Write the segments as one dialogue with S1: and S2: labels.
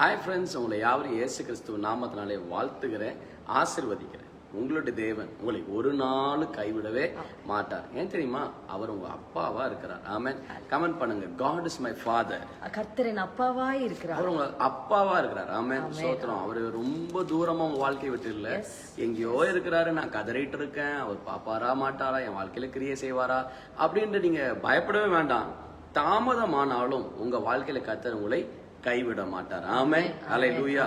S1: Hi friends உங்களை யாவரும் இயேசு கிறிஸ்துவ நாமத்தினாலே வாழ்த்துகிறேன் ஆசிர்வதிக்கிறேன். உங்களுடைய தேவன் உங்களை ஒரு நாள் கைவிடவே மாட்டார். ஏன் தெரியுமா? அவர் உங்க அப்பாவா இருக்கிறார். ஆமென் கமெண்ட் பண்ணுங்க. காட் இஸ் மை ஃபாதர்
S2: கர்த்தரின் அப்பாவாய் இருக்கிறார்.
S1: அவர் உங்க அப்பாவா இருக்கிறார். ஆமென் சோத்திரம். அவர் ரொம்ப தூரமா உங்க வாழ்க்கையை விட்டு இல்ல எங்கேயோ இருக்கிறாரு. நான் கதறிட்டு இருக்கேன். அவர் பாப்பாரா மாட்டாரா? என் வாழ்க்கையில கிரியை செய்வாரா? அப்படின்ட்டு நீங்க பயப்படவே வேண்டாம். தாமதமானாலும் உங்க வாழ்க்கையில கத்தர் உங்களை கைவிட மாட்டார் ஆமே அலை லூயா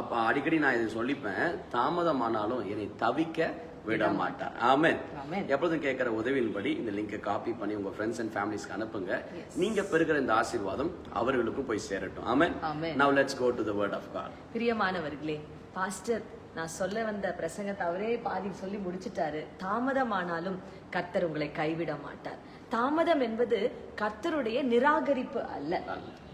S1: அப்ப அடிக்கடி நான் இதை சொல்லிப்பேன். தாமதமானாலும் என்னை தவிக்க விட மாட்டார் ஆமென். எப்பொழுதும் கேட்கிற உதவியின்படி இந்த லிங்கை காப்பி பண்ணி உங்க ஃப்ரெண்ட்ஸ் அண்ட் ஃபேமிலிஸ்க்கு அனுப்புங்க. நீங்க பெறுகிற இந்த ஆசீர்வாதம் அவர்களுக்கும் போய் சேரட்டும். Amen.
S2: Amen.
S1: Now let's go to the word of God
S2: பிரியமானவர்களே பாஸ்டர் நான் சொல்ல வந்த பிரசங்கத்தை அவரே பாதி சொல்லி முடிச்சிட்டாரு. தாமதமானாலும் கர்த்தர் உங்களை கைவிட மாட்டார் தாமதம் என்பது கர்த்தருடைய நிராகரிப்பு அல்ல.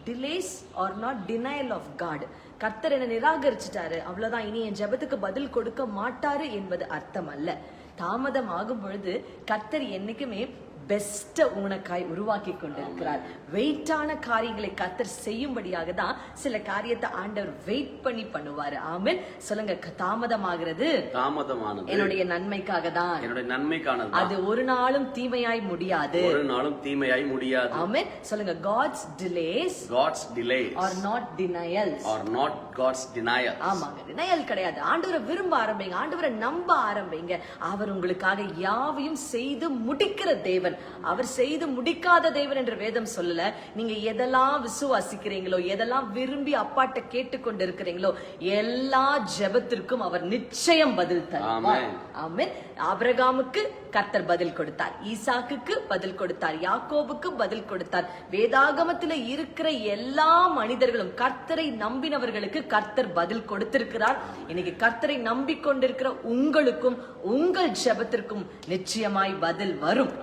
S2: Delays are not denial of God கர்த்தர் என்ன நிராகரிச்சிட்டாரு. அவ்வளவுதான். இனி என் ஜெபத்துக்கு பதில் கொடுக்க மாட்டாரு என்பது அர்த்தம் அல்ல தாமதம் ஆகும் பொழுது கர்த்தர் என்னைக்குமே பெஸ்ட உனக்காய் உருவாக்கி கொண்டிருக்கிறார். வெயிட்டான காரியங்களை கத்தர் செய்யும்படியாக தான் சில காரியத்தை ஆண்டவர் வெயிட் பண்ணி பண்ணுவாரு. ஆமென். சொல்லுங்க தாமதமாகிறது.
S1: தாமதமானது.
S2: என்னுடைய நன்மைக்காக தான்.
S1: என்னுடைய நன்மைக்கானது
S2: அது ஒரு நாளும் தீமையாய் முடியாது.
S1: ஒரு நாளும் தீமையாய் முடியாது.
S2: ஆமென். சொல்லுங்க God's delays
S1: God's delay
S2: are not denials
S1: are not God's denial
S2: ஆமாங்க. டினையல் கிடையாது. ஆண்டவரை விரும்ப ஆரம்பிங்க. ஆண்டவரை நம்ப ஆரம்பிங்க. அவர் உங்களுக்காக யாவையும் செய்து முடிக்கிற தேவன். அவர் செய்து முடிக்காத தேவன் என்று வேதம் சொல்லல. நீங்க எதெல்லாம் விசுவாசிக்கிறீங்களோ எதெல்லாம் விரும்பி அப்பாட்ட கேட்டுக்கொண்டு இருக்கிறீங்களோ எல்லா ஜெபத்திற்கும் அவர் நிச்சயம் பதில் தருவார்.
S1: ஆமென்.
S2: ஆபிரகாமுக்கு கர்த்தர் பதில் கொடுத்தார். ஈசாக்குக்கு பதில் கொடுத்தார். யாக்கோபுக்கு பதில் கொடுத்தார். வேதாகமத்துல இருக்கிற எல்லா மனிதர்களும் கர்த்தரை நம்பினவர்களுக்கு கர்த்தர் பதில் கொடுத்திருக்கிறார். இன்னைக்கு கர்த்தரை நம்பிக்கொண்டிருக்கிற உங்களுக்கும் உங்கள் ஜெபத்திற்கும் நிச்சயமாய் பதில் வரும்.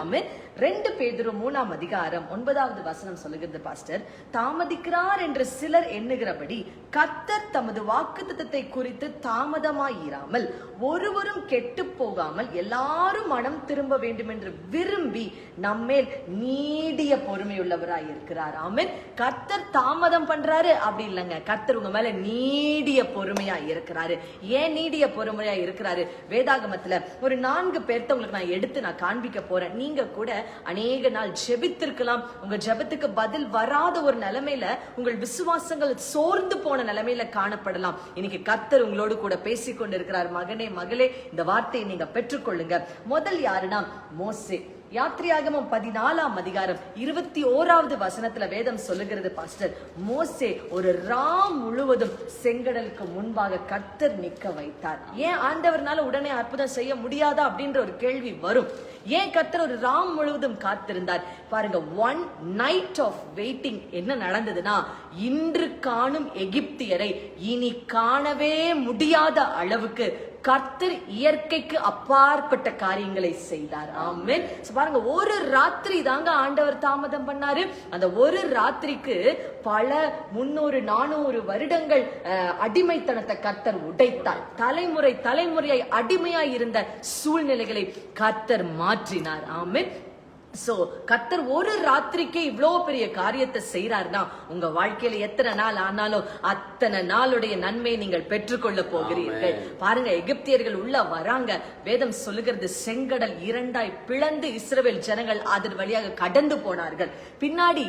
S1: ஆமென்.
S2: ரெண்டு பேதரும் மூணாம் அதிகாரம் ஒன்பதாவது வசனம் சொல்லுகிறது பாஸ்டர் தாமதிக்கிறார் என்று சிலர் எண்ணுகிறபடி கர்த்தர் தமது வாக்குத்தத்தை குறித்து தாமதமாயிராமல் ஒருவரும் கெட்டு போகாமல் எல்லாரும் மனம் திரும்ப வேண்டும் என்று விரும்பி நம்மேல் நீடிய பொறுமையுள்ளவராய் இருக்கிறார். ஆமென். கர்த்தர் தாமதம் பண்றாரு. அப்படி இல்லைங்க. கர்த்தர் உங்க மேல நீடிய பொறுமையா இருக்கிறாரு. ஏன் நீடிய பொறுமையா இருக்கிறாரு? வேதாகமத்துல ஒரு நான்கு பேர்த்த உங்களுக்கு நான் எடுத்து நான் காண்பிக்க போறேன். நீங்க கூட அநேக நாள் ஜெபித்திருக்கலாம். உங்க ஜெபத்துக்கு பதில் வராத ஒரு நிலைமையில உங்கள் விசுவாசங்கள் சோர்ந்து போன நிலைமையில காணப்படலாம். இன்னைக்கு கர்த்தர் உங்களோடு கூட பேசிக்கொண்டிருக்கிறார். மகனே மகளே இந்த வார்த்தையை நீங்க பெற்றுக்கொள்ளுங்க. முதல் யாருன்னா மோசே. யாத்ரியாகமம் பதினாலாம் அதிகாரம் இருபத்தி ஓராவது வசனத்துல வேதம் சொல்லுகிறது பாஸ்டர். மோசே ஒரு ராம் முழுவதும் செங்கடலுக்கு முன்பாக கர்த்தர் நிக்க வைத்தார். ஏன் ஆண்டவர்னால உடனே அற்புதம் செய்ய முடியாதா அப்படின்ற ஒரு கேள்வி வரும். ஏன் கர்த்தர் ஒரு ராம் முழுவதும் காத்திருந்தார்? பாருங்க ஒன் நைட் ஆஃப் வெயிட்டிங் என்ன நடந்ததுன்னா இன்று காணும் எகிப்தியரை இனி காணவே முடியாத அளவுக்கு கர்த்தர் இயற்கைக்கு அப்பாற்பட்ட காரியங்களை செய்தார். ஆமென். பாருங்க ஒரு ராத்திரி தாங்க ஆண்டவர் தாமதம் பண்ணாரு. அந்த ஒரு ராத்திரிக்கு பல முன்னூறு நானூறு வருடங்கள் அஹ், அடிமைத்தனத்தை கர்த்தர் உடைத்தார். தலைமுறை தலைமுறையாய் அடிமையாய் இருந்த சூழ்நிலைகளை கர்த்தர் மாற்றினார். ஆமென். சோ கர்த்தர் ஒரு ராத்திரிக்கே இவ்ளோ பெரிய காரியத்தை செய்யறாருன்னா உங்க வாழ்க்கையில எத்தனை நாள் ஆனாலும் அத்தனை நாளுடைய நன்மையை நீங்கள் பெற்றுக்கொள்ள போகிறீர்கள். பாருங்க எகிப்தியர்கள் உள்ள வராங்க. வேதம் சொல்லுகிறது செங்கடல் இரண்டாய் பிளந்து இஸ்ரவேல் ஜனங்கள் அதன் வழியாக கடந்து போனார்கள். பின்னாடி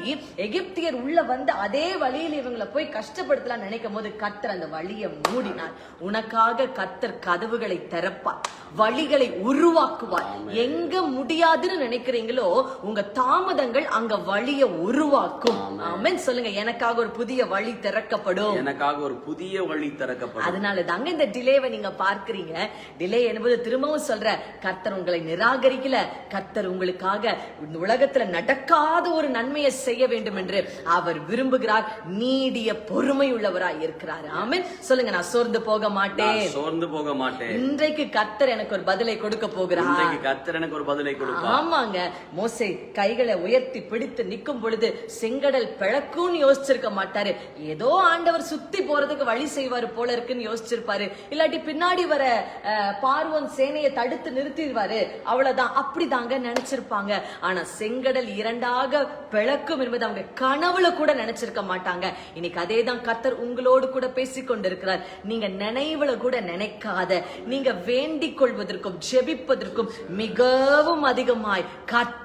S2: எகிப்தியர் உள்ள வந்து அதே வழியில் இவங்களை போய் கஷ்டப்படுத்தலாம் நினைக்கும் போது கர்த்தர் அந்த வழியை மூடினார். உனக்காக கர்த்தர் கதவுகளை திறப்பார். வழிகளை உருவாக்குவார். எங்க முடியாதுன்னு நினைக்கிறீங்களோ உங்க தாமதங்கள் அங்க வழியை உருவாக்கும். ஆமென். சொல்லுங்க எனக்காக ஒரு புதிய வழி திறக்கப்படும்.
S1: எனக்காக ஒரு புதிய வழி திறக்கப்படும்.
S2: அதனால தாங்க இந்த டிலேவை நீங்க பார்க்கிறீங்க. டிலே என்பது திரும்பவும் சொல்ற கர்த்தர் உங்களை நிராகரிக்கல. கர்த்தர் உங்களுக்காக இந்த உலகத்துல நடக்காத ஒரு நன்மையை செய்ய வேண்டும் என்று அவர் விரும்புகிறார். நீடிய பொறுமை உள்ளவராய் இருக்கிறார். ஆமென். சொல்லுங்க நான் சோர்ந்து போக மாட்டேன்.
S1: சோர்ந்து போக மாட்டேன்.
S2: இன்றைக்கு கர்த்தர் எனக்கு ஒரு பதிலை கொடுக்க போகிறார்.
S1: இன்றைக்கு கர்த்தர் எனக்கு ஒரு பதிலை கொடுப்பார்.
S2: ஆமாங்க. மோசை கைகளை உயர்த்தி பிடித்து நிற்கும் பொழுது செங்கடல் பிளக்கும்னு யோசிச்சிருக்க மாட்டாரு. ஏதோ ஆண்டவர் சுத்தி போறதுக்கு வழி செய்வாரு போல இருக்குன்னு யோசிச்சிருப்பாரு. இல்லாட்டி பின்னாடி வர பார்வன் சேனையை தடுத்து நிறுத்திடுவாரு. அவ்வளவுதான். அப்படிதாங்க நினைச்சிருப்பாங்க. ஆனா செங்கடல் இரண்டாக பிளக்கும் என்பது அவங்க கனவுல கூட நினைச்சிருக்க மாட்டாங்க. இன்னைக்கு அதே தான் கத்தர் உங்களோடு கூட பேசிக் கொண்டிருக்கிறார். நீங்க நினைவுல கூட நினைக்காத. நீங்க வேண்டிக் கொள்வதற்கும் ஜெபிப்பதற்கும் மிகவும் அதிகமாய்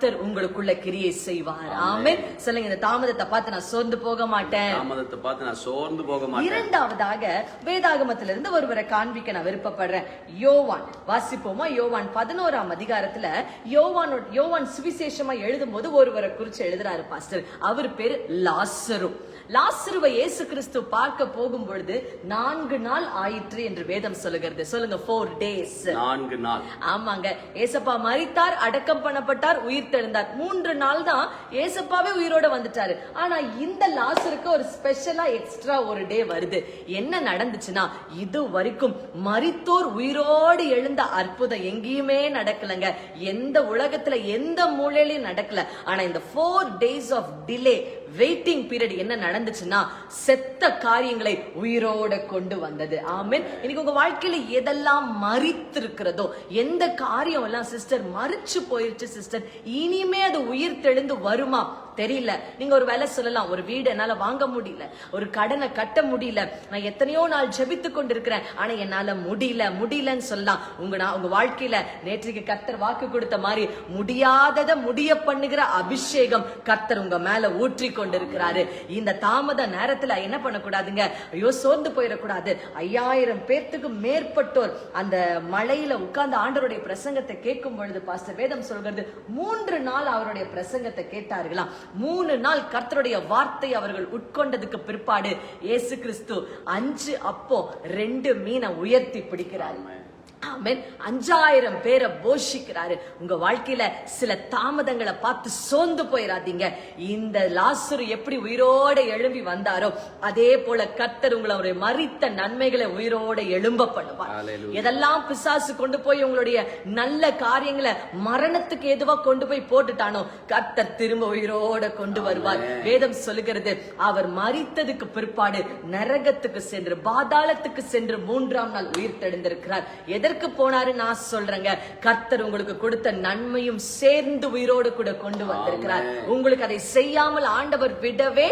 S2: கத்தர் உங்களுக்குள்ள கிரியை செய்வார். ஆமென். சொல்லுங்க இந்த தாமதத்தை பார்த்து நான் சோர்ந்து போக மாட்டேன்.
S1: தாமதத்தை பார்த்து நான் சோர்ந்து போக மாட்டேன்.
S2: இரண்டாவதாக வேதாகமத்திலிருந்து ஒருவரை காண்பிக்க நான் விருப்பப்படுறேன். யோவான். வாசிப்போமா? யோவான் பதினோராம் அதிகாரத்துல யோவான் யோவான் சுவிசேஷமா எழுதும் போது ஒருவரை குறிச்சு எழுதுறாரு பாஸ்டர். அவர் பேரு லாசரு. லாசருவை இயேசு கிறிஸ்து பார்க்க போகும் பொழுது நான்கு நாள் ஆயிற்று என்று வேதம் சொல்லுகிறது. சொல்லுங்க ஃபோர் டேஸ்
S1: நான்கு நாள்.
S2: ஆமாங்க. ஏசப்பா மரித்தார் அடக்கம் பண்ணப்பட்டார் உயிர் தெழுந்தார் மூன்று நாள் தான் ஏசப்பாவே உயிரோட வந்துட்டாரு. ஆனா இந்த லாசருக்கு ஒரு ஸ்பெஷலா எக்ஸ்ட்ரா ஒரு டே வருது. என்ன நடந்துச்சுன்னா இது வரைக்கும் மரித்தோர் உயிரோடு எழுந்த அற்புதம் எங்கேயுமே நடக்கலங்க. எந்த உலகத்துல எந்த மூலையிலையும் நடக்கல. ஆனா இந்த four days of delay waiting period என்ன நடந்துச்சுன்னா செத்த காரியங்களை உயிரோட கொண்டு வந்தது. ஆமீன். இன்னைக்கு உங்க வாழ்க்கையில எதெல்லாம் மறித்திருக்கிறதோ எந்த காரியம் எல்லாம் சிஸ்டர் மறிச்சு போயிருச்சு சிஸ்டர் இனிமே அது உயிர் தெளிந்து வருமா? தெரியல. நீங்க ஒரு வேலை சொல்லலாம். ஒரு வீடு என்னால வாங்க முடியல. ஒரு கடனை கட்ட முடியல. நான் எத்தனையோ நாள் ஜெபித்து கொண்டிருக்கிறேன். ஆனா என்னால முடியல. முடியலன்னு சொல்லலாம். உங்க நான் உங்க வாழ்க்கையில நேற்றுக்கு கர்த்தர் வாக்கு கொடுத்த மாதிரி முடியாததை முடிய பண்ணுகிற அபிஷேகம் கர்த்தர் உங்க மேல ஊற்றி கொண்டிருக்கிறாரு. இந்த தாமத நேரத்துல என்ன பண்ணக்கூடாதுங்க? ஐயோ சோர்ந்து போயிடக்கூடாது. ஐயாயிரம் பேர்த்துக்கு மேற்பட்டோர் அந்த மலையில உட்கார்ந்து ஆண்டவருடைய பிரசங்கத்தை கேட்கும் பொழுது பாஸ்டர் வேதம் சொல்கிறது மூன்று நாள் அவருடைய பிரசங்கத்தை கேட்டார்களாம். மூணு நாள் கர்த்தருடைய வார்த்தை அவர்கள் உட்கொண்டதுக்கு பிற்பாடு இயேசு கிறிஸ்து அஞ்சு அப்போ ரெண்டு மீனை உயர்த்தி பிடிக்கிறாரு. ஆமென். அஞ்சாயிரம் பேரை போஷிக்கிறாரு. உங்க வாழ்க்கையில சில தாமதங்களை பார்த்து சோர்ந்து போயிடாதீங்க இந்த லாசுரு எப்படி உயிரோட எழும்பி வந்தாரோ அதே போல கர்த்தர் உங்களை அவருடைய மறித்த நன்மைகளை உயிரோட எழும்ப பண்ணுவார். எதெல்லாம் பிசாசு கொண்டு போய் உங்களுடைய நல்ல காரியங்களை மரணத்துக்கு எதுவா கொண்டு போய் போட்டுட்டானோ கர்த்தர் திரும்ப உயிரோட கொண்டு வருவார். வேதம் சொல்லுகிறது அவர் மரித்ததுக்கு பிற்பாடு நரகத்துக்கு சென்று பாதாளத்துக்கு சென்று மூன்றாம் நாள் உயிர் தெழுந்திருக்கிறார். எதற்கு போனாரு? நான் சொல்றேங்க. கர்த்தர் உங்களுக்கு கொடுத்த நன்மையும் சேர்ந்து உயிரோடு கூட கொண்டு வந்திருக்கிறார். உங்களுக்கு அதை செய்யாமல் ஆண்டவர் விடவே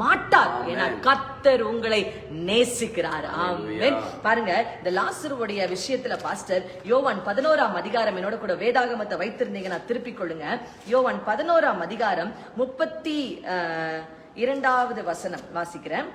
S2: மாட்டார் ஏன்னா கர்த்தர் உங்களை நேசிக்கிறார். ஆமென். பாருங்க இந்த லாசருடைய விஷயத்துல பாஸ்டர் யோவான் பதினோராம் அதிகாரம் என்னோட கூட வேதாகமத்தை வைத்திருந்தீங்க நான் திருப்பிக் கொள்ளுங்க. யோவான் பதினோராம் அதிகாரம் முப்பத்தி இரண்டாவது வசனம் வாசிக்கிறேன்.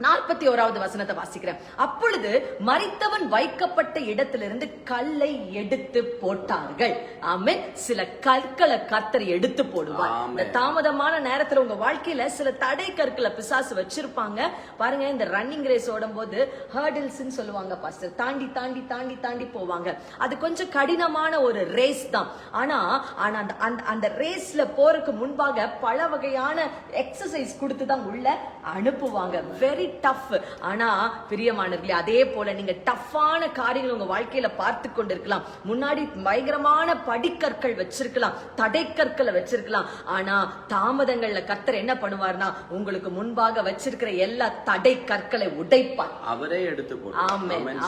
S2: நாற்பத்தி ஓராவது வசனத்தை வாசிக்கிறேன். அப்பொழுது மரித்தவன் வைக்கப்பட்ட இடத்திலிருந்து கல்லை எடுத்து போட்டார்கள். ஆமென். சில கற்களை கர்த்தர் எடுத்து போடுவார். இந்த தாமதமான நேரத்துல உங்க வாழ்க்கையில சில தடை கற்களை பிசாசு வச்சிருப்பாங்க. பாருங்க இந்த ரன்னிங் ரேஸ் ஓடும் போது ஹர்டில்ஸ் சொல்லுவாங்க பாஸ்டர் தாண்டி தாண்டி தாண்டி தாண்டி போவாங்க. அது கொஞ்சம் கடினமான ஒரு ரேஸ் தான். ஆனா ஆனா அந்த அந்த அந்த ரேஸ்ல போறதுக்கு முன்பாக பல வகையான எக்ஸசைஸ் கொடுத்து தான் உள்ள அனுப்புவாங்க. வெரி டஃப் ஆனா பிரியமானவர்களே அதே போல நீங்க டஃப்பான காரியங்கள் உங்க வாழ்க்கையில பார்த்து கொண்டிருக்கலாம் முன்னாடி பயங்கரமான படிக்கற்கள் வச்சிருக்கலாம் தடைக்கற்களை வச்சிருக்கலாம் ஆனா தாமதங்கள்ல கர்த்தர் என்ன பண்ணுவார்னா உங்களுக்கு முன்பாக வச்சிருக்கிற எல்லா தடை கற்களை உடைப்பார்
S1: அவரே எடுத்து.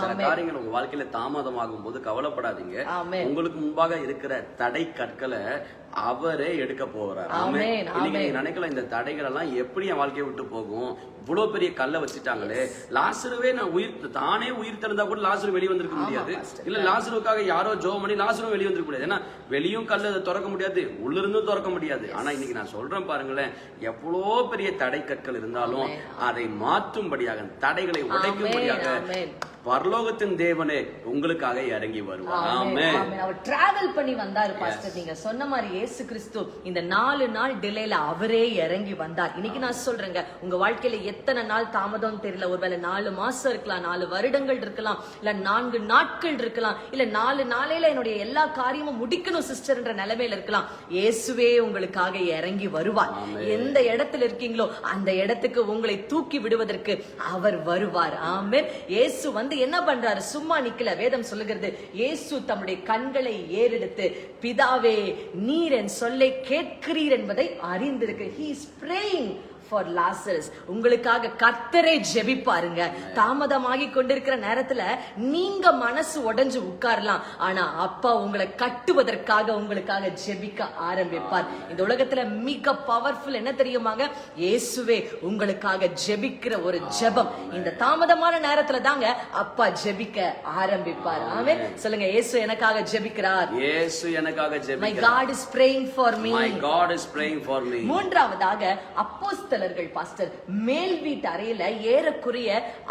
S1: சில. காரியங்கள் உங்க வாழ்க்கையில தாமதமாகும் போது கவலைப்படாதீங்க. உங்களுக்கு முன்பாக இருக்கிற தடை கற்களை அவரே எடுக்க போறார். இன்னைக்கு. நீங்க நினைக்கலாம் இந்த தடைகள் எல்லாம் எப்படி என் வாழ்க்கையை விட்டு போகும்? இவ்வளவு பெரிய கல்லை வச்சுட்டாங்களே. லாசருவே நான் உயிர் தானே உயிர் திறந்தா கூட லாசரு வெளியே வந்திருக்க முடியாது. இல்ல லாசருக்காக யாரோ ஜோ பண்ணி லாசரும் வெளியே வந்திருக்க முடியாது. ஏன்னா வெளியும் கல்ல அதை திறக்க முடியாது உள்ள இருந்தும் திறக்க முடியாது. ஆனா இன்னைக்கு நான் சொல்றேன் பாருங்களேன் எவ்வளோ பெரிய தடை கற்கள் இருந்தாலும் அதை மாற்றும்படியாக தடைகளை உடைக்கும்படியாக. பரலோகத்தின் தேவனே உங்களுக்காக இறங்கி வருவார். ஆமென்.
S2: அவர் டிராவல் பண்ணி வந்தாரு பாஸ்டர் நீங்க சொன்ன மாதிரி இயேசு கிறிஸ்து இந்த நாலு நாள் டிலேல அவரே இறங்கி வந்தார். இன்னைக்கு நான் சொல்றேங்க உங்க வாழ்க்கையில எத்தனை நாள் தாமதம் தெரியல. ஒருவேளை நாலு மாசம் இருக்கலாம் நாலு வருடங்கள் இருக்கலாம் இல்ல நான்கு நாட்கள் இருக்கலாம் இல்ல நாலு நாளையில என்னுடைய எல்லா காரியமும் முடிக்கணும் சிஸ்டர்ன்ற நிலைமையில இருக்கலாம். இயேசுவே உங்களுக்காக இறங்கி வருவார். எந்த இடத்துல இருக்கீங்களோ அந்த இடத்துக்கு உங்களை தூக்கி விடுவதற்கு அவர் வருவார். ஆமென். இயேசு வந்து வந்து என்ன பண்றாரு? சும்மா நிக்கல. வேதம் சொல்லுகிறது இயேசு தம்முடைய கண்களை ஏறெடுத்து பிதாவே நீர் என் சொல்லை கேட்கிறீர் என்பதை அறிந்திருக்கு. He is praying for Lazarus உங்களுக்காக கர்த்தரே ஜெபிப்பாருங்க. தாமதமாகி கொண்டிருக்கிற நேரத்துல நீங்க மனசு உடைஞ்சு உட்காரலாம். ஆனா அப்பா உங்களை கட்டுவதற்காக உங்களுக்காக ஜெபிக்க ஆரம்பிப்பார். இந்த உலகத்துல மிக பவர்ஃபுல் என்ன தெரியுமாங்க? இயேசுவே உங்களுக்காக ஜெபிக்கிற ஒரு ஜெபம். இந்த தாமதமான நேரத்துல தாங்க அப்பா ஜெபிக்க ஆரம்பிப்பார். ஆமே சொல்லுங்க இயேசு எனக்காக ஜெபிக்கிறார்.
S1: இயேசு எனக்காக ஜெபிக்கிறார்.
S2: God is praying for me
S1: my god is praying for me.
S2: மூன்றாவதாக அப்போஸ்தலர்கள் பாஸ்டர் மேல் வீட்டு அறையில ஏறக்குறைய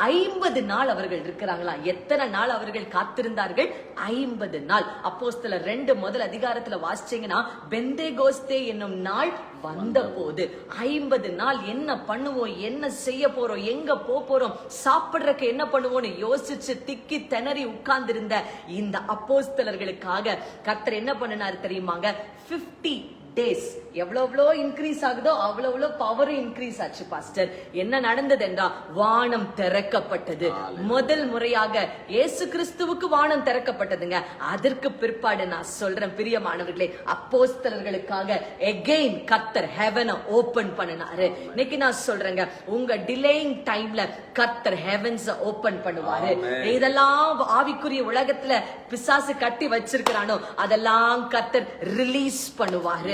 S2: ஐம்பது நாள் அவர்கள் இருக்கிறாங்களா? எத்தனை நாள் அவர்கள் காத்திருந்தார்கள்? ஐம்பது நாள். அப்போஸ்தலர் ரெண்டு முதல் அதிகாரத்துல வாசிச்சீங்கன்னா பெந்தே கோஸ்தே என்னும் நாள் வந்த போது ஐம்பது நாள் என்ன பண்ணுவோம் என்ன செய்ய போறோம் எங்க போறோம் சாப்பிடுறதுக்கு என்ன பண்ணுவோம்னு யோசிச்சு திக்கி திணறி உட்கார்ந்திருந்த இந்த அப்போஸ்தலர்களுக்காக கர்த்தர் என்ன பண்ணினார் தெரியுமாங்க? 50 டேஸ் எவ்வளவு எவ்வளோ இன்க்ரீஸ் ஆகுதோ அவ்வளவு அவ்வளோ பவரும் இன்க்ரீஸ் ஆச்சு பாஸ்டர் என்ன நடந்தது என்றா வானம் திறக்கப்பட்டது. முதல் முறையாக இயேசு கிறிஸ்துவுக்கு வானம் திறக்கப்பட்டதுங்க. அதற்கு பிற்பாடு நான் சொல்றேன் பிரியமானவர்களே அப்போஸ்தலர்களுக்காக எகெயின் கத்தர் ஹெவனை ஓபன் பண்ணினாரு. இன்னைக்கு நான் சொல்றேங்க உங்க டிலேயிங் டைம்ல கத்தர் ஹெவன்ஸ் ஓபன் பண்ணுவாரு. இதெல்லாம் ஆவிக்குரிய உலகத்துல பிசாசு கட்டி வச்சிருக்கிறானோ அதெல்லாம் கத்தர் ரிலீஸ் பண்ணுவாரு.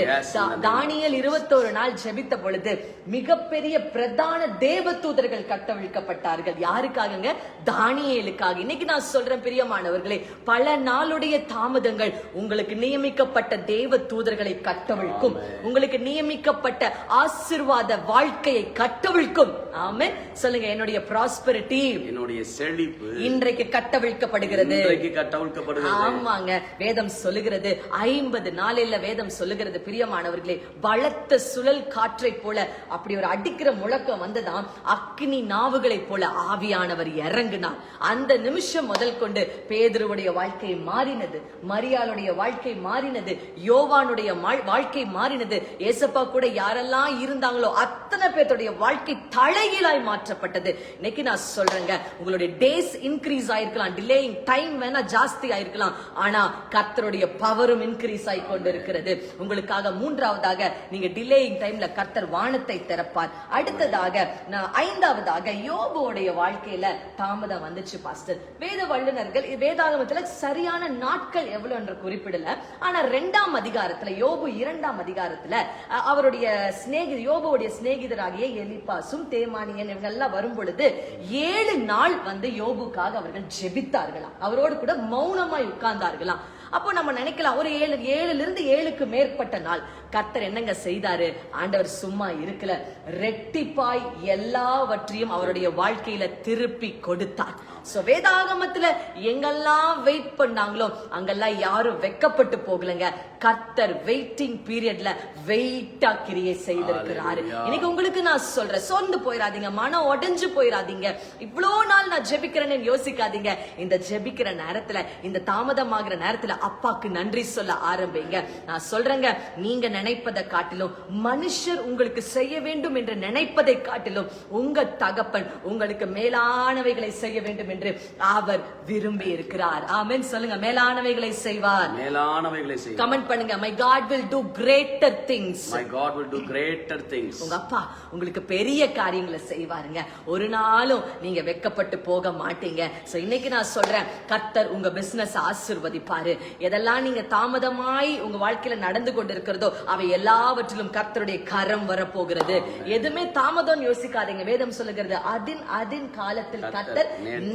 S2: தானியேல் இருபத்தோரு நாள் ஜெபித்த பொழுது மிகப்பெரிய பிரதான தேவதூதர்கள் கட்டவிழ்க்கப்பட்டார்கள். யாருக்காகங்க? தானியேலுக்காக. இன்னைக்கு நான் சொல்றேன் பிரியமானவர்களே பல நாளுடைய தாமதங்கள் உங்களுக்கு நியமிக்கப்பட்ட தேவ தூதர்களை கட்டவிழ்க்கும். உங்களுக்கு நியமிக்கப்பட்ட ஆசிர்வாத வாழ்க்கையை கட்டவிழ்க்கும். ஆமென். சொல்லுங்க என்னுடைய ப்ராஸ்பரிட்டி
S1: என்னுடைய செழிப்பு
S2: இன்றைக்கு கட்டவிழ்க்கப்படுகிறது.
S1: இன்றைக்கு கட்டவிழ்க்கப்படுகிறது.
S2: ஆமாங்க வேதம் சொல்லுகிறது. ஐம்பது நாளில் வேதம் சொல்லுகிறது. பிரியமானவர்களே பலத்த சுழல் காற்றை போல அப்படி ஒரு அடிக்கிற முழக்கம் வந்ததாம். அக்னி நாவுகளை போல ஆவியானவர் இறங்கினார். அந்த நிமிஷம் முதல் கொண்டு பேதருடைய வாழ்க்கை மாறினது மரியாளுடைய வாழ்க்கை மாறினது யோவானுடைய வாழ்க்கை மாறினது. ஏசப்பா கூட யாரெல்லாம் இருந்தாங்களோ அத்தனை பேர்த்துடைய வாழ்க்கை தலைகீழாய் மாற்றப்பட்டது. இன்னைக்கு நான் சொல்றேங்க உங்களுடைய டேஸ் இன்க்ரீஸ் ஆயிருக்கலாம் டிலேயிங் டைம் வேணா ஜாஸ்தி ஆயிருக்கலாம். ஆனா கர்த்தருடைய பவரும் இன்க்ரீஸ் ஆகி கொண்டிருக்கிறது. உங்களுக்காக மூன்றாவதாக நீங்க டிலேயிங் டைம்ல கர்த்தர் வானத்தை திறப்பார். அடுத்ததாக நான் ஐந்தாவதாக யோபுவோடைய வாழ்க்கையில தாமதம் வந்துச்சு பாஸ்டர் வேத வல்லுனர்கள் வேதாகமத்துல சரியான நாட்கள் எவ்வளவு என்று குறிப்பிடல. ஆனா ரெண்டாம் அதிகாரத்துல யோபு இரண்டாம் அதிகாரத்துல அவருடைய சிநேகி யோபுவுடைய சிநேகிதராகிய எலிப்பாசும் தேமானியன் இவங்க எல்லாம் வரும் பொழுது ஏழு நாள் வந்து யோபுக்காக அவர்கள் ஜெபித்தார்களாம். அவரோடு கூட மௌனமாய் உட்கார்ந்தார்களாம். அப்போ நம்ம நினைக்கலாம் ஒரு ஏழு ஏழுல இருந்து ஏழுக்கு மேற்பட்ட நாள். கர்த்தர் என்னங்க செய்தாரு? ஆண்டவர் சும்மா இருக்கல. ரெட்டிப்பாய் எல்லாவற்றையும் அவருடைய வாழ்க்கையில திருப்பி கொடுத்தார். சோ வேதாகமத்துல எங்கெல்லாம் வெயிட் பண்ணாங்களோ அங்கெல்லாம் யாரும் வெக்கப்பட்டு போகலங்க. கர்த்தர் வெயிட்டிங் பீரியட்ல வெயிட்டா கிரியை செய்திருக்கிறாரு. இன்னைக்கு உங்களுக்கு நான் சொல்றேன் சொந்து போயிடாதீங்க மனம் உடைஞ்சு போயிடாதீங்க இவ்வளோ நாள் நான் ஜெபிக்கிறேன்னு யோசிக்காதீங்க. இந்த ஜெபிக்கிற நேரத்துல இந்த தாமதமாகிற நேரத்துல அப்பாக்கு நன்றி சொல்ல ஆரம்பிங்க. நான் சொல்றேங்க நீங்க நினைப்பதை காட்டிலும் மனுஷர் உங்களுக்கு செய்ய வேண்டும் என்று நினைப்பதை காட்டிலும் உங்க தகப்பன் உங்களுக்கு மேலானவைகளை செய்ய வேண்டும் என்று அவர் விரும்பி இருக்கிறார் ஆமென். சொல்லுங்க மேலானவைகளை செய்வார்.
S1: மேலானவைகளை செய்யும்
S2: கமெண்ட் பண்ணுங்க. My God will do greater things.
S1: My god will do greater things.
S2: உங்க அப்பா உங்களுக்கு பெரிய காரியங்களை செய்வாருங்க. ஒரு நாளும் நீங்க வெக்கப்பட்டு போக மாட்டீங்க. சோ இன்னைக்கு நான் சொல்றேன் கர்த்தர் உங்க பிசினஸ் ஆசிர்வதிப்பாரு. எதெல்லாம் நீங்க தாமதமாய் உங்க வாழ்க்கையில நடந்து கொண்டிருக்கிறதோ அவை எல்லாவற்றிலும் கர்த்தருடைய கரம் வரப்போகிறது. எதுவுமே தாமதம் யோசிக்காதீங்க. வேதம் சொல்லுகிறது அதின் அதின் காலத்தில் கர்த்தர்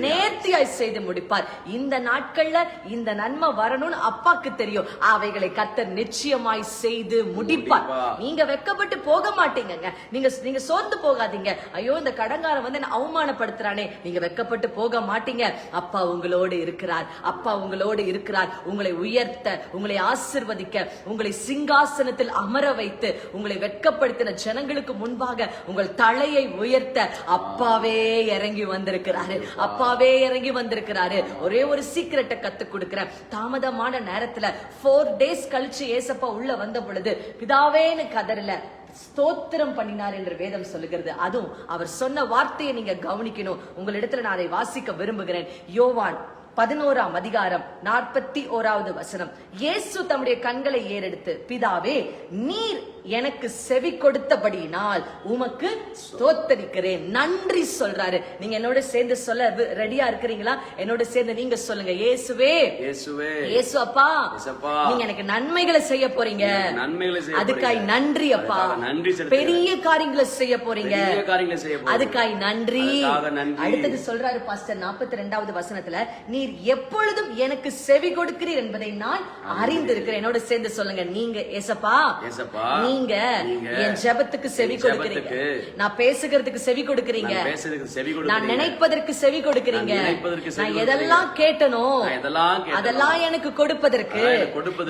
S1: நேர்த்தியாய்
S2: செய்து முடிப்பார். இந்த நாட்கள்ல இந்த நன்மை வரணும்னு அப்பாக்கு தெரியும். அவைகளை கர்த்தர் நிச்சயமாய் செய்து முடிப்பார்.
S1: முடிப்பார்.
S2: நீங்க வெக்கப்பட்டு போக மாட்டீங்கங்க. நீங்க நீங்க சோர்ந்து போகாதீங்க. ஐயோ இந்த கடங்காரன் வந்து என்ன அவமானப்படுத்துறானே. நீங்க வெக்கப்பட்டு போக மாட்டீங்க. அப்பா உங்களோடு இருக்கிறார். அப்பா உங்களோடு இருக்கிறார். உங்களை உயர்த்த உங்களை ஆசிர்வதிக்க உங்களை சிங்காசனத்தில் அமர வைத்து உங்களை வெட்கப்படுத்தின ஜனங்களுக்கு முன்பாக உங்கள் தலையை உயர்த்த அப்பாவே இறங்கி வந்திருக்கிறாரு. அப்பாவே இறங்கி வந்திருக்கிறாரு. ஒரே ஒரு சீக்கிரட்டை கத்து கொடுக்கிறேன். தாமதமான நேரத்துல ஃபோர் டேஸ் கழிச்சு ஏசப்பா உள்ள வந்த பொழுது பிதாவேன்னு கதறல. ஸ்தோத்திரம் பண்ணினார் என்று வேதம் சொல்லுகிறது. அதுவும் அவர் சொன்ன வார்த்தையை நீங்க கவனிக்கணும். உங்களிடத்துல நான் அதை வாசிக்க விரும்புகிறேன். யோவான் பதினோராம் அதிகாரம் நாற்பத்தி ஓராவது வசனம் இயேசு தம்முடைய கண்களை ஏறெடுத்து பிதாவே நீர் எனக்கு செவி கொடுத்தபடியினால் உமக்கு ஸ்தோத்தரிக்கிறேன் நன்றி சொல்றாரு நீங்க என்னோட சேர்ந்து சொல்ல ரெடியா இருக்கிறீங்களா என்னோட சேர்ந்து நீங்க சொல்லுங்க இயேசுவே
S1: இயேசுவே
S2: இயேசு அப்பா. நீங்க எனக்கு நன்மைகளை செய்ய போறீங்க
S1: நன்மைகளை
S2: அதுக்காய். நன்றி அப்பா
S1: நன்றி.
S2: பெரிய காரியங்களை செய்ய போறீங்க. அதுக்காய் நன்றி. அடுத்தது சொல்றாரு பாஸ்டர் நாற்பத்தி ரெண்டாவது வசனத்துல நீர் எப்பொழுதும் எனக்கு செவி கொடுக்கிறீர் என்பதை நான் அறிந்திருக்கிறேன். என்னோட சேர்ந்து சொல்லுங்க நீங்க ஏசப்பா நீங்க என் ஜெபத்துக்கு செவி கொடுக்கிறீங்க. நான் பேசுகிறதுக்கு செவி கொடுக்கிறீங்க.
S1: நான்.
S2: நினைப்பதற்கு செவி கொடுக்கிறீங்க.
S1: நான்
S2: எதெல்லாம் கேட்டனோ அதெல்லாம் எனக்கு கொடுப்பதற்கு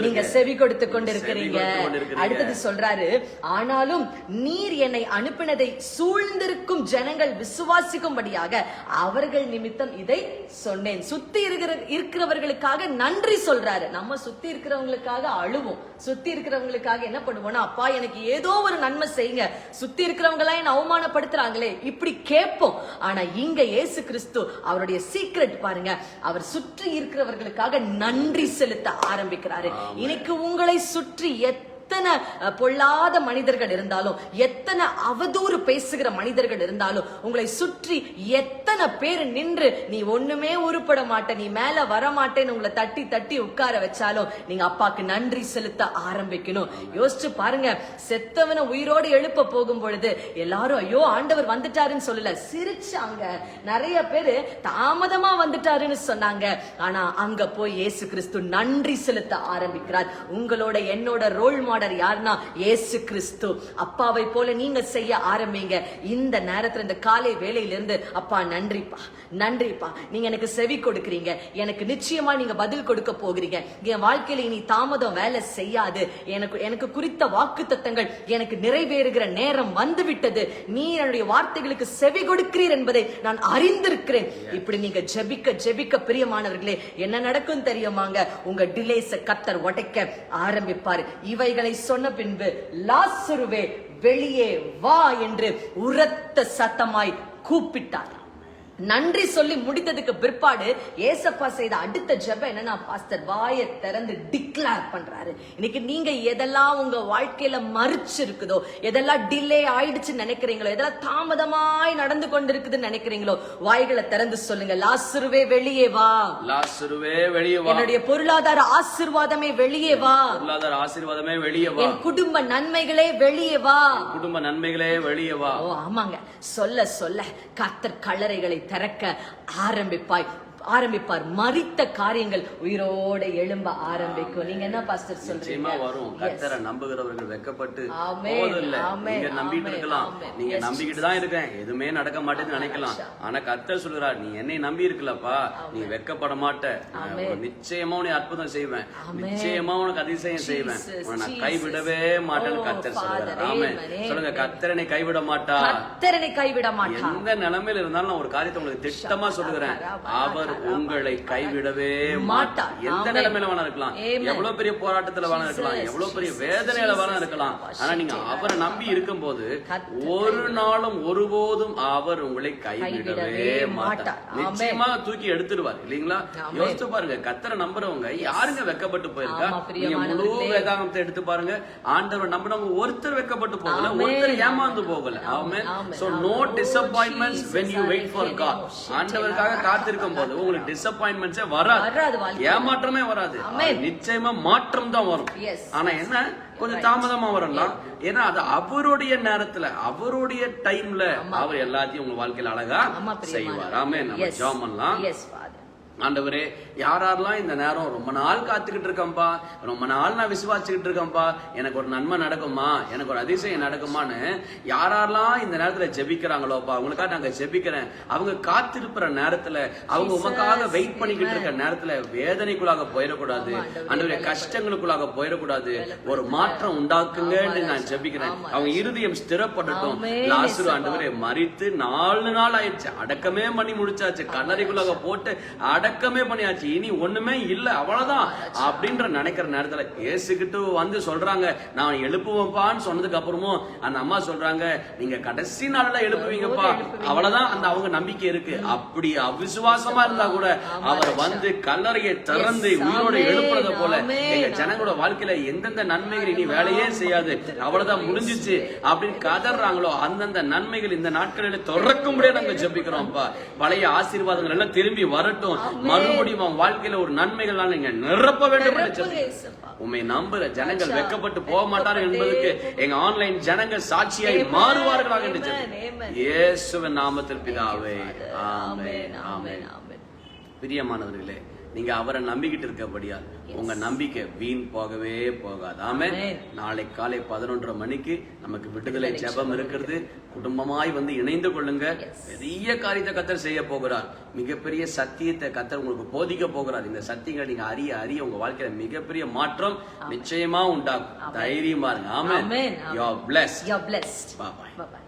S2: நீங்க செவி கொடுத்து கொண்டிருக்கிறீங்க. அடுத்தது சொல்றாரு ஆனாலும் நீர் என்னை அனுப்பினதை சூழ்ந்திருக்கும் ஜனங்கள் விசுவாசிக்கும்படியாக அவர்கள் நிமித்தம் இதை சொன்னேன். சுத்தி இருக்கிற இருக்கிறவர்களுக்காக நன்றி சொல்றாரு. நம்ம சுத்தி இருக்கிறவங்களுக்காக அழுவோம். சுத்தி இருக்கிறவங்களுக்காக என்ன பண்ணுவோம்னா அப்பா எனக்கு ஏதோ ஒரு நன்மை செய்யுங்க. சுத்தி இருக்கிறவங்க எல்லாம் என்ன அவமானப்படுத்துறாங்களே. இப்படி கேட்போம். ஆனா இங்க இயேசு கிறிஸ்து அவருடைய சீக்ரெட் பாருங்க. அவர் சுற்றி இருக்கிறவர்களுக்காக நன்றி செலுத்த ஆரம்பிக்கிறாரு. இன்னைக்கு உங்களை சுற்றி எத்தனை பொல்லாத மனிதர்கள் இருந்தாலும் எத்தனை அவதூறு பேசுகிற மனிதர்கள் இருந்தாலும் உங்களை சுற்றி எத்தனை பேர் நின்று நீ ஒண்ணுமே உருப்பட மாட்ட நீ மேல வர மாட்டேன்னு உங்களை தட்டி தட்டி உட்கார வச்சாலும் நீங்க அப்பாக்கு நன்றி செலுத்த ஆரம்பிக்கணும். யோசிச்சு பாருங்க செத்தவனை உயிரோடு எழுப்ப போகும் பொழுது எல்லாரும் ஐயோ ஆண்டவர் வந்துட்டாருன்னு சொல்லல. சிரிச்சாங்க. நிறைய பேரு தாமதமா வந்துட்டாருன்னு சொன்னாங்க. ஆனா அங்க போய் இயேசு கிறிஸ்து நன்றி செலுத்த ஆரம்பிக்கிறார். உங்களோட என்னோட ரோல் மாடல் யாருன்னா இயேசு கிறிஸ்து அப்பாவை போல நீங்க செய்ய ஆரம்பிங்க. இந்த நேரத்துல இந்த காலை வேலையிலிருந்து அப்பா நன்றிப்பா நன்றிப்பா. நீங்க எனக்கு செவி கொடுக்கறீங்க. எனக்கு நிச்சயமா நீங்க பதில் கொடுக்க போகிறீங்க. என் வாழ்க்கையில இனி தாமதம் வேலை செய்யாது. எனக்கு எனக்கு குறித்த வாக்கு தத்தங்கள் எனக்கு நிறைவேறுகிற நேரம் வந்து விட்டது நீ என்னுடைய வார்த்தைகளுக்கு செவி கொடுக்கிறீர் என்பதை நான் அறிந்திருக்கிறேன். இப்படி நீங்க ஜெபிக்க ஜெபிக்க பிரியமானவர்களே என்ன நடக்கும் தெரியுமாங்க? உங்க டிலேஸ கத்தர் உடைக்க ஆரம்பிப்பார். இவைகளை சொன்ன பின்பு லாசுருவே வெளியே வா என்று உரத்த சத்தமாய் கூப்பிட்டார் நன்றி சொல்லி முடித்ததுக்கு பிற்பாடு ஏசப்பா செய்த அடுத்த ஜெபம் என்னன்னா பாஸ்டர் வாயை திறந்து டிக்ளேர் பண்றாரு. இன்னைக்கு நீங்க எதெல்லாம் உங்க வாழ்க்கையில மறுச்சு இருக்குதோ எதெல்லாம் டிலே ஆயிடுச்சுன்னு நினைக்கிறீங்களோ எதெல்லாம் தாமதமாய் நடந்து கொண்டிருக்குதுன்னு நினைக்கிறீங்களோ வாய்களை திறந்து சொல்லுங்க. லாசுருவே வெளியே வா.
S1: லாசருவே வெளியே வா.
S2: என்னுடைய பொருளாதார ஆசிர்வாதமே வெளியே வா.
S1: பொருளாதார ஆசீர்வாதமே வெளியே வா.
S2: என் குடும்ப நன்மைகளே வெளியே வா.
S1: குடும்ப நன்மைகளே வெளியே வா.
S2: ஓ ஆமாங்க. சொல்ல சொல்ல கர்த்தர் கல்லறைகளை திறக்க ஆரம்பிப்பாய். ஆரம்பிப்பார். மரித்த காரியங்கள் உயிரோட எழும்ப ஆரம்பிக்கும். நீங்க என்ன பாஸ்டர் சொல்றீங்க?
S1: வரும். கர்த்தரை நம்புகிறவர்கள் வெக்கப்பட்டு நீங்க நம்பிட்டு இருக்கலாம். நீங்க நம்பிக்கிட்டு தான் இருக்கேன். எதுவுமே நடக்க மாட்டேன்னு நினைக்கலாம். ஆனா கர்த்தர் சொல்றார் நீ என்னை நம்பி இருக்கலப்பா. நீ வெக்கப்பட மாட்ட. நிச்சயமா உன்னை அற்புதம் செய்வேன். நிச்சயமா உனக்கு அதிசயம் செய்வேன். நான். கைவிடவே மாட்டேன்னு
S2: Oh,
S1: கர்த்தர் சொல்றாரு.
S2: Amen.
S1: சொல்லுங்க கர்த்தரனை கைவிட மாட்டா?
S2: கர்த்தரனை கைவிட மாட்டார்
S1: எந்த நிலைமையில இருந்தாலும் நான் ஒரு காரியத்தை உங்களுக்கு திட்டமா சொல்லுகிறேன். அவர் உங்களை கைவிடவே
S2: மாட்டார்.
S1: மாட்டார் எந்த. நிலைமையில வேணா இருக்கலாம். எவ்வளவு பெரிய போராட்டத்துல வேணா இருக்கலாம் எவ்வளவு பெரிய வேதனையில வேணா. இருக்கலாம் ஆனா நீங்க அவரை நம்பி இருக்கும்போது
S2: கர்த்தர்
S1: ஒரு நாளும் ஒருபோதும் அவர் உங்களை கைவிடவே மாட்டார்.
S2: ஆமென்.
S1: நிச்சயமா தூக்கி எடுத்துடுவார் இல்லீங்களா. யோசிச்சு பாருங்க கத்தரை நம்புறவங்க யாருங்க வெக்கப்பட்டு போயிருக்கா நீங்க முழு. வேதாகமத்தை எடுத்து பாருங்க ஆண்டவர் நம்பினவங்க ஒருத்தர் வெக்கப்பட்டு போகல. ஒருத்தர் ஏமாந்து போகல amen. So no. Disappointments when you wait for God. ஆண்டவருக்காக காத்திருக்கும் போது உங்களுக்கு டிசப்பாயின்மெண்ட்ஸே வராது. ஏமாற்றமே வராது. நிச்சயமா மாற்றம் தான் வரும். ஆனா என்ன? கொஞ்சம் தாமதமா வரலாம் ஏன்னா அது அவருடைய நேரத்துல அவருடைய டைம்ல அவர் எல்லாத்தையும் உங்க வாழ்க்கையில அழகா செய்வார். ஆமே நம்ம ஜாம் பண்ணலாம். ஆண்டவரே யார் யாரெல்லாம் இந்த நேரம் ரொம்ப நாள் காத்துக்கிட்டு இருக்கேன்ப்பா ரொம்ப நாள் நான் விசுவாசிக்கிட்டு இருக்கேன்ப்பா எனக்கு ஒரு நன்மை நடக்குமா எனக்கு ஒரு அதிசயம் நடக்குமான்னு யார் யாரெல்லாம் இந்த நேரத்துல ஜெபிக்கிறாங்களோப்பா அவங்களுக்காக நாங்க ஜெபிக்கிறேன். அவங்க காத்திருக்கிற நேரத்துல அவங்க உமக்காக வெயிட் பண்ணிக்கிட்டு இருக்க நேரத்துல வேதனைக்குள்ளாக போயிடக்கூடாது. ஆண்டவரே. கஷ்டங்களுக்குள்ளாக போயிடக்கூடாது. ஒரு மாற்றம் உண்டாக்குங்கன்னு நான் ஜெபிக்கிறேன். அவங்க இருதயம் ஸ்திரப்படட்டும்.
S2: ஆமென்,
S1: லாசுரு ஆண்டவரே மறித்து நாலு நாள் ஆயிடுச்சு. அடக்கமே பண்ணி முடிச்சாச்சு. கல்லறைக்குள்ளாக போட்டு அடக்க அடக்கமே பண்ணியாச்சு. இனி ஒண்ணுமே இல்ல அவ்வளவுதான் அப்படின்ற நினைக்கிற நேரத்துல ஏசுகிட்டு வந்து சொல்றாங்க நான் எழுப்புவேன்ப்பான்னு சொன்னதுக்கு அப்புறமும் அந்த அம்மா சொல்றாங்க நீங்க கடைசி நாள்ல எழுப்புவீங்கப்பா. அவ்வளவுதான் அந்த அவங்க நம்பிக்கை இருக்கு. அப்படி அவிசுவாசமா இருந்தா கூட அவர் வந்து கல்லறையை திறந்து உயிரோட எழுப்புறத போல. எங்க ஜனங்களோட வாழ்க்கையில எந்தெந்த நன்மைகள் இனி வேலையே செய்யாது. அவ்வளவுதான் முடிஞ்சிச்சு அப்படின்னு கதறாங்களோ அந்தந்த நன்மைகள் இந்த நாட்களில திறக்கும்படியே நாங்க ஜெபிக்கிறோம்ப்பா. பழைய ஆசீர்வாதங்கள் எல்லாம் திரும்பி வரட்டும். மறுபடியும் அவன் வாழ்க்கையில ஒரு நன்மைகளால் நீங்க நிரப்ப வேண்டும். உம்மை நம்புற ஜனங்கள் வெக்கப்பட்டு போக மாட்டார்கள் என்பதற்கு எங்க ஆன்லைன் ஜனங்கள் சாட்சியாய் மாறுவார்களாக. இயேசுவின் நாமத்தில் பிதாவே
S2: ஆமென்
S1: ஆமென். பிரியமானவர்களே நீங்க அவரை நம்பிக்கிட்டு இருக்கபடியால் உங்க நம்பிக்கை வீண் போகவே போகாது. ஆமென். நாளை காலை பதினொன்றரை மணிக்கு நமக்கு விடுதலை ஜெபம் இருக்கிறது. குடும்பமாய் வந்து இணைந்து கொள்ளுங்க. பெரிய காரியத்தை கத்தர் செய்ய போகிறார். மிகப்பெரிய சத்தியத்தை கத்தர் உங்களுக்கு போதிக்க போகிறார். இந்த சத்தியங்களை நீங்க அறிய அறிய உங்க வாழ்க்கையில மிகப்பெரிய மாற்றம் நிச்சயமா உண்டாகும். தைரியமா இருங்க.
S2: Amen,
S1: you are bless
S2: You're blessed.
S1: Bye
S2: Bye-bye.